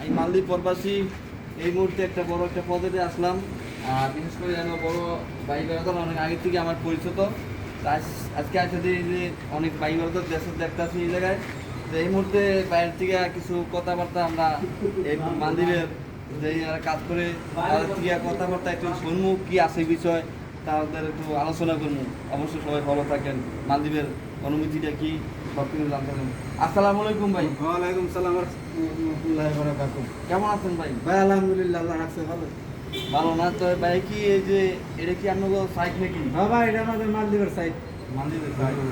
আমি মালদ্বীপ প্রবাসী। এই মুহূর্তে একটা বড় একটা পদে আসলাম। আর বিশেষ করে আমার বড় ভাই বেড়াতার অনেক আগে থেকে আমার পরিচিত। আজকে আসলে যে অনেক ভাই বেড়াতার দেশে দেখতে আসি এই জায়গায়। তো এই মুহূর্তে বাইরের থেকে কিছু কথাবার্তা আমরা এই মালদ্বীপের যে কাজ করে, তাদের থেকে কথাবার্তা একটু শুনব, কি আছে বিষয়, তাদের একটু আলোচনা করব। অবশ্যই সবাই ভালো থাকেন। মালদ্বীপের অনুমতিটা কি? সব কিছু জানতে পারবেন আসসালামু আলাইকুম ভাই। ওয়ালাইকুম সালাম রহমতুল্লাহ বারাকাতু কেমন আছেন ভাই? ভাই আলহামদুলিল্লাহ আল্লাহ রাখছে ভালো। ভালো না তো ভাই কি এই যে এটা কি আপনার সাইট নাকি? হ্যাঁ ভাই এটা আমাদের মালদ্বীপের সাইড মালদ্বীপের সাইট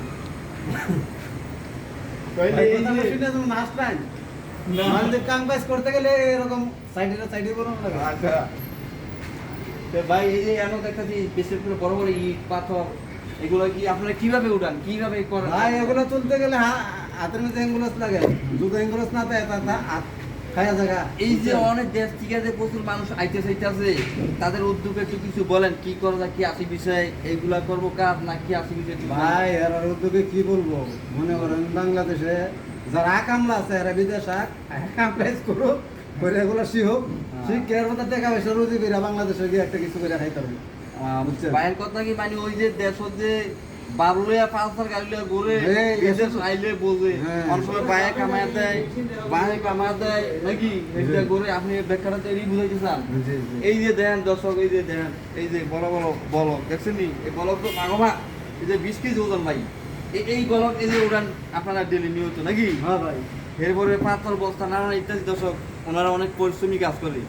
মালদ্বীপ কাম কাজ করতে গেলে এরকম সাইডে সাইডে বরং আচ্ছা। ভাই এই যে এমন দেখতেছি বিশেষ করে বড় বড় ইট পাথর এগুলো কি আপনারা কীভাবে উঠান কীভাবে করেন? ভাই এগুলো তুলতে গেলে হাতের মধ্যে অ্যাঙ্গুলাস লাগে। দুটো অ্যাঙ্গুলাস না হাত খায়া জায়গা। এই যে অনেক দেশ থেকে যে প্রচুর মানুষ আইতে চাইতেছে তাদের উদ্যোগে একটু কিছু বলেন কি করা যায় কি আছে বিষয় এইগুলা করব কাজ না কি আছে বিষয় ভাই এর উদ্যোগে কি বলব? মনে করেন বাংলাদেশে যারা আকামলা আছে এরা বিদেশ আক আকাম কাজ করুক করে এগুলো শিখুক। হ্যাঁ। শিখে মধ্যে টাকা পয়সা রুজি করে বাংলাদেশে গিয়ে একটা কিছু করে খাইতে বুঝছেন? ভাইয়ের কথা কি মানে ওই যে দেশ যে বারুলিয়া পাঁচটার গাড়িলে ঘুরে এসব- আইলে বোঝে সময় কামায় দেয় বাইরে কামায় দেয় নাকি এটা। ঘুরে আপনি বুঝাইতে চান। এই যে দেন দর্শক এই যে দেন এই যে বড় বড় বলক দেখছেন নি? এই বলক তো মাগমা এই যে বিশ কেজি ওজন ভাই। এই- এই বলক এই যে উড়ান আপনারা ডেলি নিয়ত নাকি? হ্যাঁ ভাই। এরপরে পাথর বস্তা নানা ইত্যাদি দর্শক ওনারা অনেক পরিশ্রমী কাজ করে।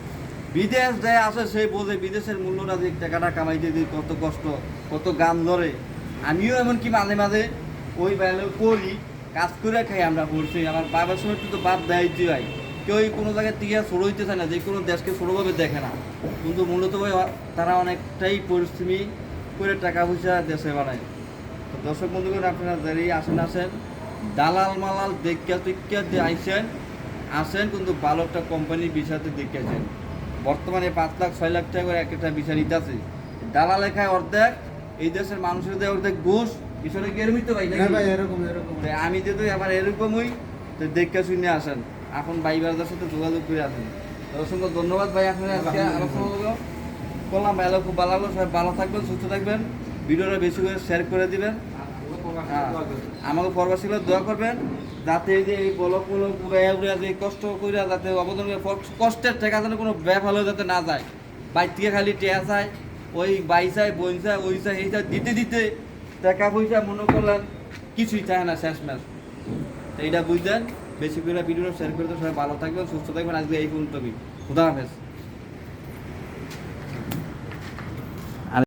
বিদেশ যায় আসে, সে বোঝে বিদেশের মূল্যটা যে টাকাটা কামাইতে দিয়ে কত কষ্ট, কত গান ধরে। আমিও এমনকি মাঝে মাঝে ওই বেলা করি, কাজ করে খাই, আমরা করছি আমার বাবার সময় একটু তো বাপ দেয়তে হয় কেউ কোনো জায়গায় টিকা ছোড়ো হইতে চায় না, যে কোনো দেশকে ছোটোভাবে দেখে না। কিন্তু মূলত ভাই, তারা অনেকটাই পরিশ্রমী করে টাকা পয়সা দেশে বানায়। তো দর্শক বন্ধুগণ, আপনারা যারাই আসেন আসেন। দালাল মালাল দেখা টিকা দিয়ে আইসেন, আসেন, কিন্তু ভালো একটা কোম্পানির বিষয়তে দেখেছেন বর্তমানে পাঁচ লাখ ছয় লাখ টাকা করে একটা বিষয় নিতে আছে। দালা লেখায় অর্ধেক এই দেশের মানুষের দেয় অর্ধেক ঘুষ। পিছনে কি এরমিত ভাই হ্যাঁ ভাই এরকম এরকম। তো আমি যেহেতু আবার এরকমই তো দেখে শুনে আসেন। এখন ভাই বারদার সাথে যোগাযোগ করে আসেন। তো অসংখ্য ধন্যবাদ ভাই আপনারা আজকে আলোচনা করল করলাম ভাই খুব ভালো লাগল। সবাই ভালো থাকবেন সুস্থ থাকবেন। ভিডিওটা বেশি করে শেয়ার করে দিবেন। হ্যাঁ, আমাকে পরবা ছিল দোয়া করবেন। যাতে যে এই বলক বলক উড়াইয়া যে কষ্ট কইরা যাতে অবদান কষ্টের টাকা যেন কোনো ব্যাপার যাতে না যায়। বাইর থেকে খালি টেয়া যায় ওই বাই চাই বই চাই ওই চাই এই চাই দিতে দিতে টাকা পয়সা মনে করলেন কিছুই চায় না শেষ ম্যাচ তো এইটা বুঝলেন। বেশি করে ভিডিওটা শেয়ার করে তো সবাই ভালো থাকবেন, সুস্থ থাকবেন। আজকে এই পর্যন্ত খুদা হাফেজ।